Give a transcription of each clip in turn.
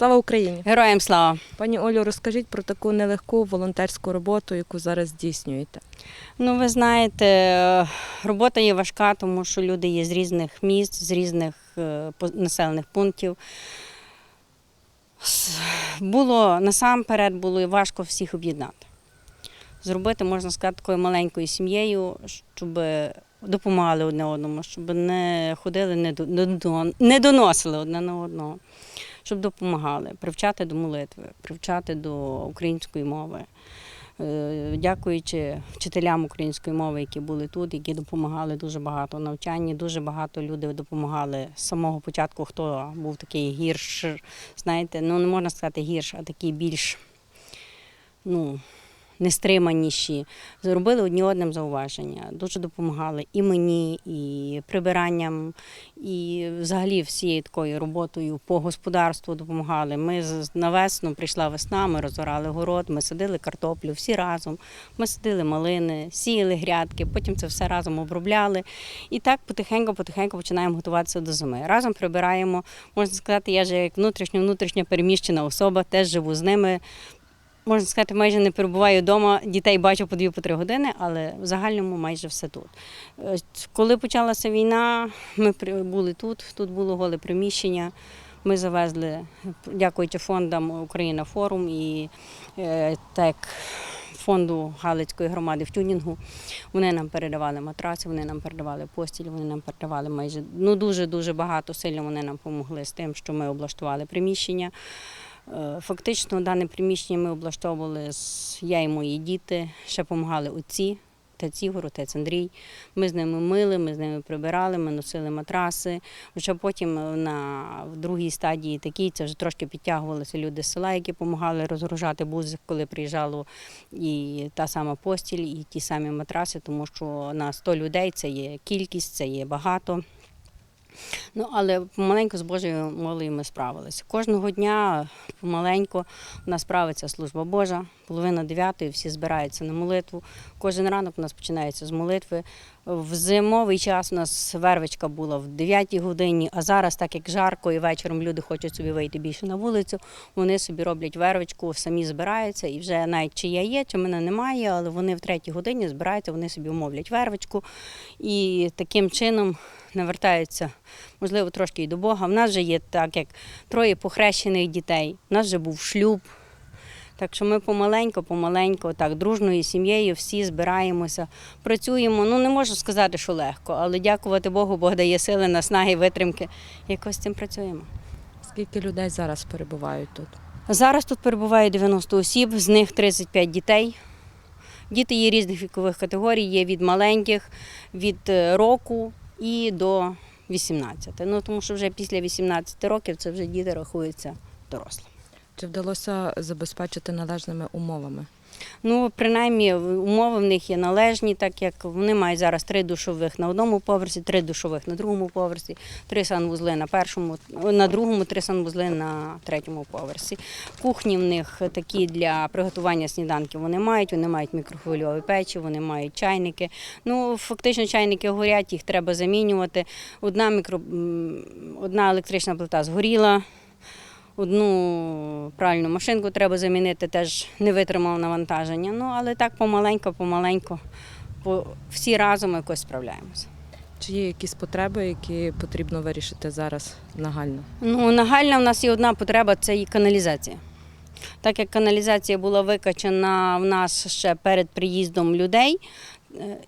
Слава Україні! Героям слава! Пані Олю, розкажіть про таку нелегку волонтерську роботу, яку зараз здійснюєте. Ну, ви знаєте, е, робота є важка, тому що люди є з різних міст, з різних е, населених пунктів. Було насамперед було важко всіх об'єднати. Зробити, можна сказати, такою маленькою сім'єю, щоб допомагали одне одному, щоб не ходили, не до- не доносили одне на одного, щоб допомагали, привчати до молитви, привчати до української мови. Е, Дякуючи вчителям української мови, які були тут, які допомагали дуже багато навчанні. Дуже багато людей допомагали з самого початку, хто був такий гірш, знаєте, ну не можна сказати гірш, а такий більш ну, нестриманіші. Зробили одні одним зауваження. Дуже допомагали і мені, і прибиранням, і взагалі всією такою роботою по господарству допомагали. Ми на весну прийшла весна, ми розорали город, ми садили картоплю всі разом. Ми садили малини, сіяли грядки, потім це все разом обробляли. І так потихеньку-потихеньку починаємо готуватися до зими. Разом прибираємо. Можна сказати, я же як внутрішньо внутрішньо переміщена особа, теж живу з ними. Можна сказати, майже не перебуваю вдома, дітей бачу по дві по три години, але в загальному майже все тут. Е, Коли почалася війна, ми були тут, тут було голе приміщення. Ми завезли, дякуючи фондам Україна форум і е, ТЕК фонду Галицької громади в тюнінгу. Вони нам передавали матраси, вони нам передавали постіль, вони нам передавали майже ну дуже дуже багато сильно. Вони нам допомогли з тим, що ми облаштували приміщення. Е, Фактично, дане приміщення ми облаштовували я і мої діти, ще допомагали отці. Отець Ігор, отець Андрій. Ми з ними мили, ми з ними прибирали, ми носили матраси. Вже потім е, на другій стадії такій це вже трошки підтягувалися люди з села, які допомагали розгружати бузи, коли приїжджало і та сама постіль, і ті самі матраси, тому що на 100 людей це є кількість, це є багато. Ну, але помаленьку з Божою молею ми справилися. Кожного дня помаленьку у нас справиться служба Божа, половина дев'ятої, всі збираються на молитву. Кожен ранок у нас починається з молитви. В зимовий час у нас вервичка була в 9 годині, а зараз, так як жарко і вечором люди хочуть собі вийти більше на вулицю, вони собі роблять вервичку, самі збираються, і вже навіть чи я є, чи мене немає, але вони в третій годині збираються, вони собі умовлять вервичку. І таким чином навертаються, можливо, трошки і до Бога. В нас вже є так, як троє похрещених дітей, у нас вже був шлюб. Так що ми помаленько, помаленько, так, дружною сім'єю всі збираємося, працюємо. Ну не можу сказати, що легко, але дякувати Богу, Бог дає сили, наснаги, витримки. Якось з цим працюємо. Скільки людей зараз перебувають тут? Зараз тут перебуває 90 осіб, з них 35 дітей. Діти є різних вікових категорій, є від маленьких, від е, року і до 18. Ну тому що вже після 18 років це вже діти рахуються дорослими. Чи вдалося забезпечити належними умовами? Ну, принаймні, умови в них є належні, так як вони мають зараз три душових на одному поверсі, три душових на другому поверсі, три санвузли на першому, на другому, три санвузли на третьому поверсі. Кухні в них такі для приготування сніданків вони мають, вони мають мікрохвильові печі, вони мають чайники. Ну, фактично, чайники горять, їх треба замінювати. Одна мікро... одна електрична плита згоріла. Одну пральну машинку треба замінити, теж не витримав навантаження. Ну, але так помаленько, помаленько, по, всі разом якось справляємося. Чи є якісь потреби, які потрібно вирішити зараз нагально? Ну, нагальна в нас є одна потреба це і каналізація. Так як каналізація була викачана в нас ще перед приїздом людей,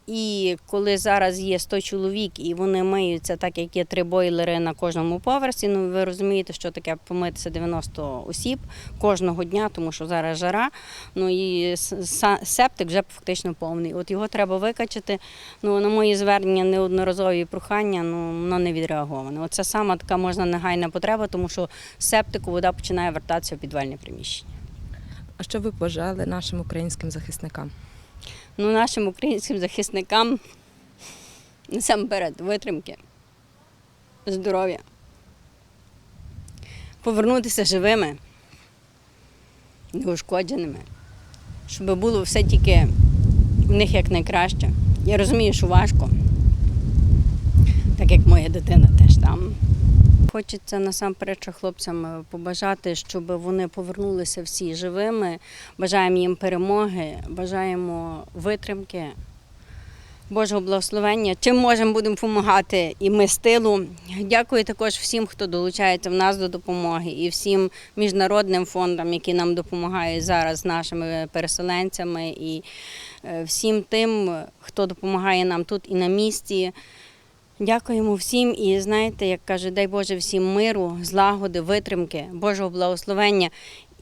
і коли зараз є 100 чоловік і вони миються, так як є три бойлери на кожному поверсі, ну ви розумієте, що таке помитися 90 осіб кожного дня, тому що зараз жара. Ну і септик вже фактично повний. От його треба викачати. Ну, на мої звернення неодноразові прохання, ну воно не відреаговане. Оце сама така можна негайна потреба, тому що септику вода починає вертатися в підвальне приміщення. А що ви бажали нашим українським захисникам? Ну, нашим українським захисникам насамперед витримки, здоров'я, повернутися живими, неушкодженими, щоб було все тільки в них як найкраще. Я розумію, що важко, так як моя дитина теж там. Хочеться насамперед хлопцям е, побажати, щоб вони повернулися всі живими. Бажаємо їм перемоги, бажаємо витримки, Божого благословення. Чим можемо, будемо допомагати і ми з тилу. Дякую також всім, хто долучається в нас до допомоги, і всім міжнародним фондам, які нам допомагають зараз нашими переселенцями, і е, всім тим, хто допомагає нам тут і на місці. Дякуємо всім і знаєте, як каже, дай Боже всім миру, злагоди, витримки, Божого благословення.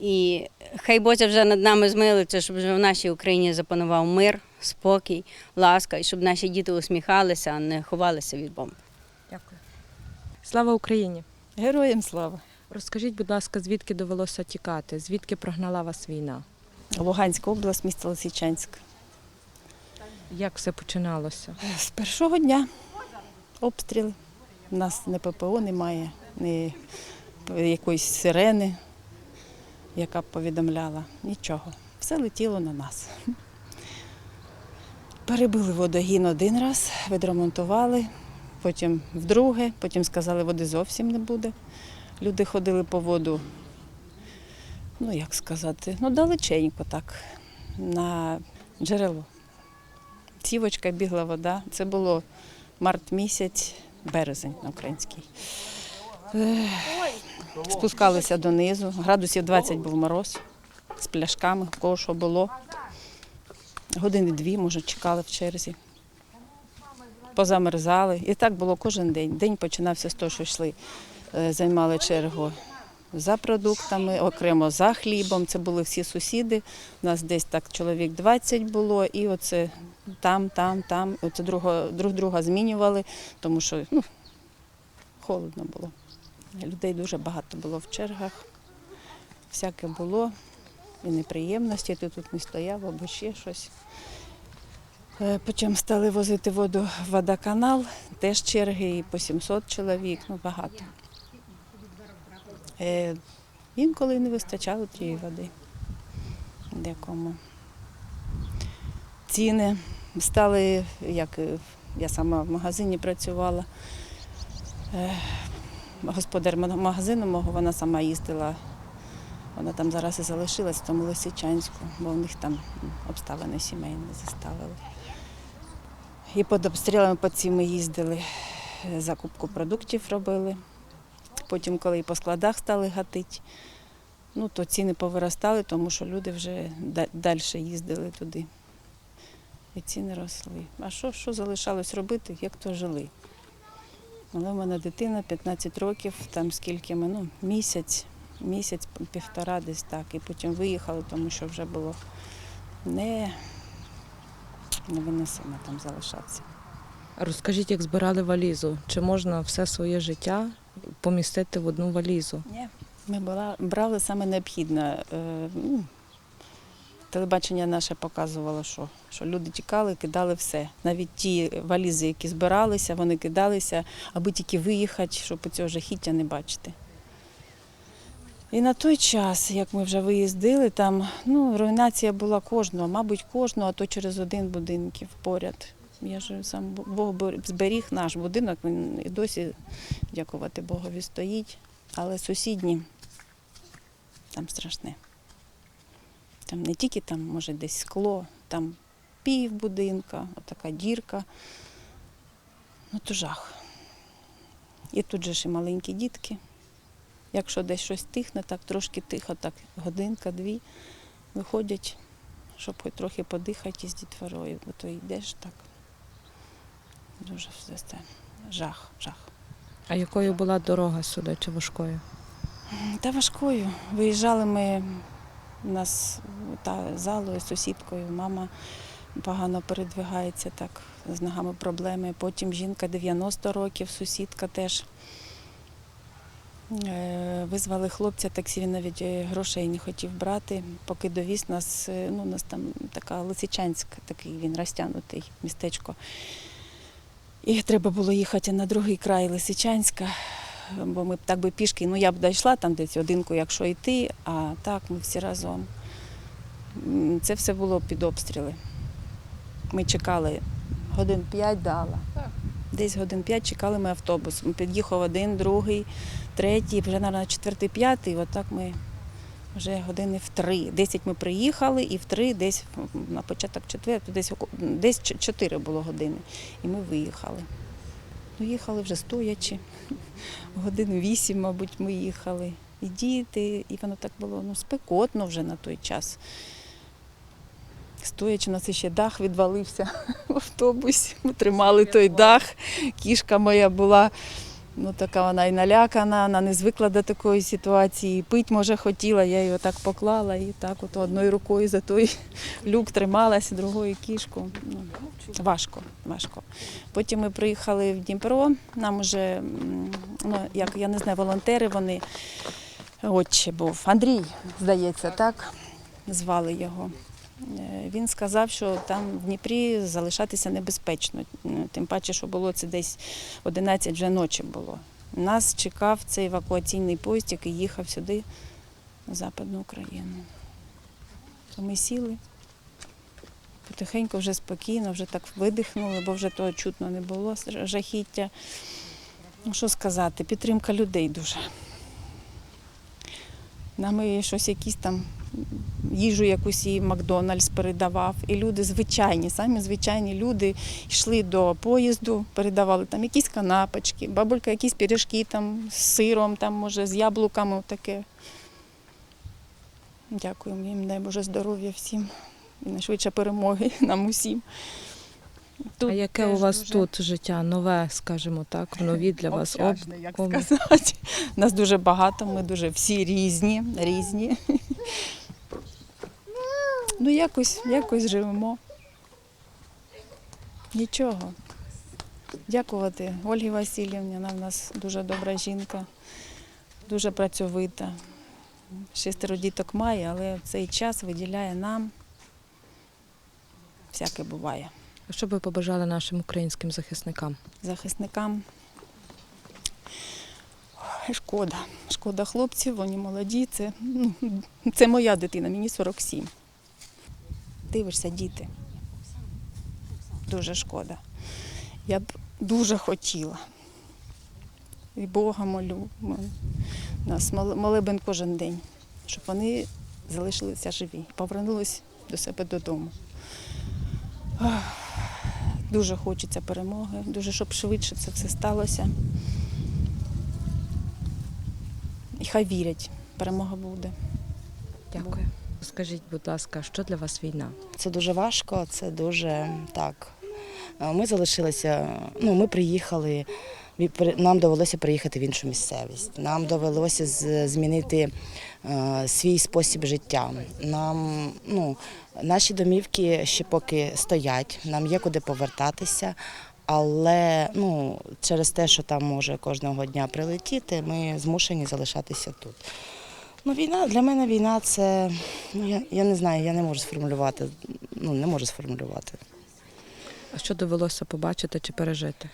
І хай Боже вже над нами змилиться, щоб вже в нашій Україні запанував мир, спокій, ласка, і щоб наші діти усміхалися, а не ховалися від бомб. Дякую. Слава Україні! Героям слава! Розкажіть, будь ласка, звідки довелося тікати? Звідки прогнала вас війна? Луганська область, місто Лисичанськ. Як все починалося? З першого дня обстріли. У нас не ППО немає, ні якоїсь сирени, яка б повідомляла. Нічого. Все летіло на нас. Перебили водогін один раз, відремонтували, потім вдруге, потім сказали, води зовсім не буде. Люди ходили по воду, ну як сказати, ну далеченько так, на джерело. Цівочка, бігла вода. Це було март місяць, березень на український. Спускалися донизу, градусів 20 був мороз з пляшками, в кого що було. Години дві, може, чекали в черзі. Позамерзали. І так було кожен день. День починався з того, що йшли, е, займали чергу за продуктами, окремо за хлібом. Це були всі сусіди. У нас десь так чоловік 20 було, і оце там, там, там. Оце друг друга змінювали, тому що ну, холодно було. Людей дуже багато було в чергах. Всяке було. І неприємності, ти тут не стояв або ще щось. Е, Потім стали возити воду в водоканал, теж черги і по 700 чоловік, ну багато. Е, Інколи не вистачало тієї води. Декому. Ціни стали, як я сама в магазині працювала. Е, Господар магазину мого, вона сама їздила. Вона там зараз і залишилась в тому Лисичанську, бо в них там обставини сімейні заставили. І під обстрілами по цим ми їздили, е, закупку продуктів робили. Потім, коли по складах стали гатити, ну, то ціни повиростали, тому що люди вже далі їздили туди. І ціни росли. А що, що залишалось робити, як то жили? Але в мене дитина 15 років, там скільки ми, ну, місяць, місяць, півтора десь так. І потім виїхали, тому що вже було не, невиносимо там залишатися. Розкажіть, як збирали валізу? Чи можна все своє життя помістити в одну валізу? Ні. Ми була, брали саме необхідне. Е, ну, телебачення наше показувало, що, що люди тікали, кидали все. Навіть ті валізи, які збиралися, вони кидалися, аби тільки виїхати, щоб цього жахіття не бачити. І на той час, як ми вже виїздили, там ну, руйнація була кожного, мабуть, кожного, а то через один будинків поряд. Я ж сам Бог зберіг наш будинок, він і досі, дякувати Богові, стоїть. Але сусідні там страшне. Там не тільки там, може, десь скло, там пів будинка, отака дірка. Ну, то жах. І тут же ж і маленькі дітки. Якщо десь щось тихне, так трошки тихо, так годинка, дві, виходять, щоб хоч трохи подихати з дітворою, бо то йдеш так. Дуже все це. Жах, жах. А якою була дорога сюди чи важкою? Та важкою. Виїжджали ми у нас та залою, сусідкою, мама погано передвигається, так, з ногами проблеми. Потім жінка 90 років, сусідка теж. Е, Визвали хлопця, таксі він навіть е, грошей не хотів брати, поки довіз нас, е, ну, у нас там така Лисичанська, такий він розтягнутий містечко. І треба було їхати на другий край Лисичанська, бо ми б так би пішки, ну я б дійшла там десь одинку, якщо йти, а так ми всі разом. Це все було під обстріли. Ми чекали годин п'ять дала. Десь годин п'ять чекали ми автобус. Під'їхав один, другий, третій, вже, мабуть, четвертий, п'ятий. Отак ми вже години в три. Десять ми приїхали, і в три, десь на початок четвертого, десь, десь чотири було години. І ми виїхали. Ну, їхали вже стоячи. Годин вісім, мабуть, ми їхали. І діти, і воно так було ну, спекотно вже на той час. Стоячи, у нас ще дах відвалився в автобусі. Ми тримали той дах. Кішка моя була ну, така вона і налякана, вона не звикла до такої ситуації. Пить, може, хотіла, я її так поклала і так от одною рукою за той люк трималася, другою кішку. Ну, важко, важко. Потім ми приїхали в Дніпро, нам уже, ну, як я не знаю, волонтери вони. Отче був Андрій, здається, так звали його. Е, Він сказав, що там в Дніпрі залишатися небезпечно. Тим паче, що було це десь 11 вже ночі було. Нас чекав цей евакуаційний поїзд, який їхав сюди, в Западну Україну. То ми сіли. Потихеньку вже спокійно, вже так видихнули, бо вже того чутно не було жахіття. Ну, що сказати, підтримка людей дуже. Нам і щось якісь там їжу якусь і Макдональдс передавав. І люди звичайні, самі звичайні люди йшли до поїзду, передавали там якісь канапочки, бабулька якісь пиріжки там з сиром, там, може, з яблуками таке. Дякуємо їм, дай Боже здоров'я всім і найшвидше перемоги нам усім. Тут а яке у вас дуже- тут життя? Нове, скажімо так, нові для вас Обтяжне, як сказати. Нас дуже багато, ми дуже всі різні, різні. Ну, якось, якось живемо. Нічого. Дякувати Ольгі Васильівні, вона в нас дуже добра жінка, дуже працьовита. Шестеро діток має, але цей час виділяє нам. Всяке буває. Що б ви побажали нашим українським захисникам? захисникам. Шкода. Шкода хлопців, вони молоді. Це, ну, це моя дитина, мені 47. Дивишся, діти. Дуже шкода. Я б дуже хотіла. І Бога молю. Нас мол- молебен кожен день, щоб вони залишилися живі, повернулись до себе додому. Дуже хочеться перемоги, дуже щоб швидше це все сталося. І хай вірять, перемога буде. Дякую. Скажіть, будь ласка, що для вас війна? Це дуже важко, це дуже так. Е, Ми залишилися, ну ми приїхали. при- Нам довелося приїхати в іншу місцевість. Нам довелося змінити е, свій спосіб життя. Нам, ну, наші домівки ще поки стоять, нам є куди повертатися. Але ну, через те, що там може кожного дня прилетіти, ми змушені залишатися тут. Ну, війна для мене війна це ну я, я не знаю, я не можу сформулювати. Ну не можу сформулювати. А що довелося побачити чи пережити?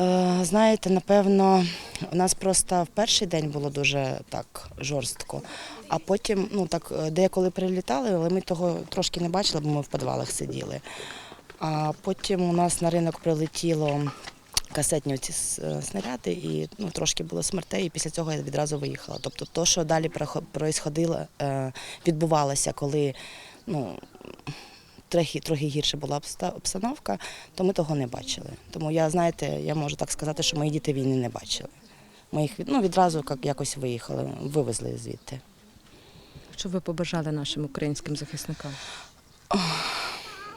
Е, знаєте, напевно, у нас просто в перший день було дуже так жорстко, а потім, ну так, е, деколи прилітали, але ми того трошки не бачили, бо ми в підвалах сиділи. А потім у нас на ринок прилетіло касетні ці снаряди, і ну, трошки було смертей, і після цього я відразу виїхала. Тобто, то, що далі проїсходило, е, відбувалося, коли ну, трохи, трохи гірше була обстановка, то ми того не бачили. Тому я, знаєте, я можу так сказати, що мої діти війни не бачили. Ми їх ну, відразу як якось виїхали, вивезли звідти. Що ви побажали нашим українським захисникам?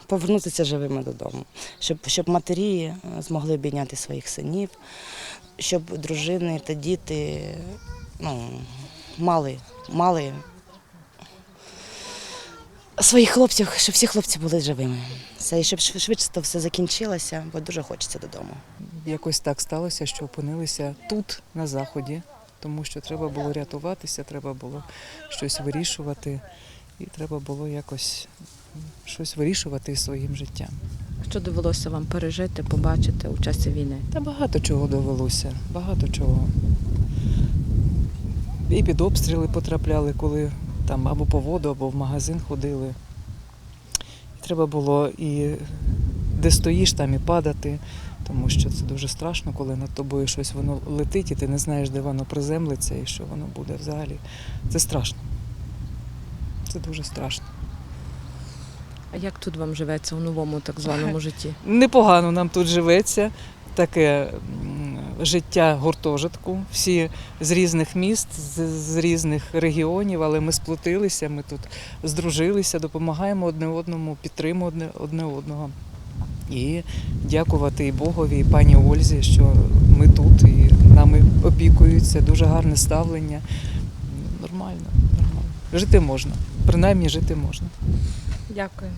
Повернутися живими додому, щоб, щоб матері е, змогли обійняти своїх синів, щоб дружини та діти ну, мали, мали своїх хлопців, щоб всі хлопці були живими. Все, і щоб швидше це все закінчилося, бо дуже хочеться додому. Якось так сталося, що опинилися тут, на заході, тому що треба було рятуватися, треба було щось вирішувати, і треба було якось щось вирішувати своїм життям. Що довелося вам пережити, побачити у часі війни? Та багато чого довелося, багато чого. І під обстріли потрапляли, коли там або по воду, або в магазин ходили. Треба було і де стоїш, там і падати. Тому що це дуже страшно, коли над тобою щось воно летить, і ти не знаєш, де воно приземлиться і що воно буде взагалі. Це страшно. Це дуже страшно. А як тут вам живеться у новому так званому житті? Непогано нам тут живеться. Таке життя гуртожитку. Всі з різних міст, з, з різних регіонів, але ми сплотилися, ми тут здружилися, допомагаємо одне одному, підтримуємо одне, одне одного. І дякувати і Богові, і пані Ользі, що ми тут і нами опікуються. Дуже гарне ставлення. Нормально, нормально. Жити можна. Принаймні жити можна. Дякую.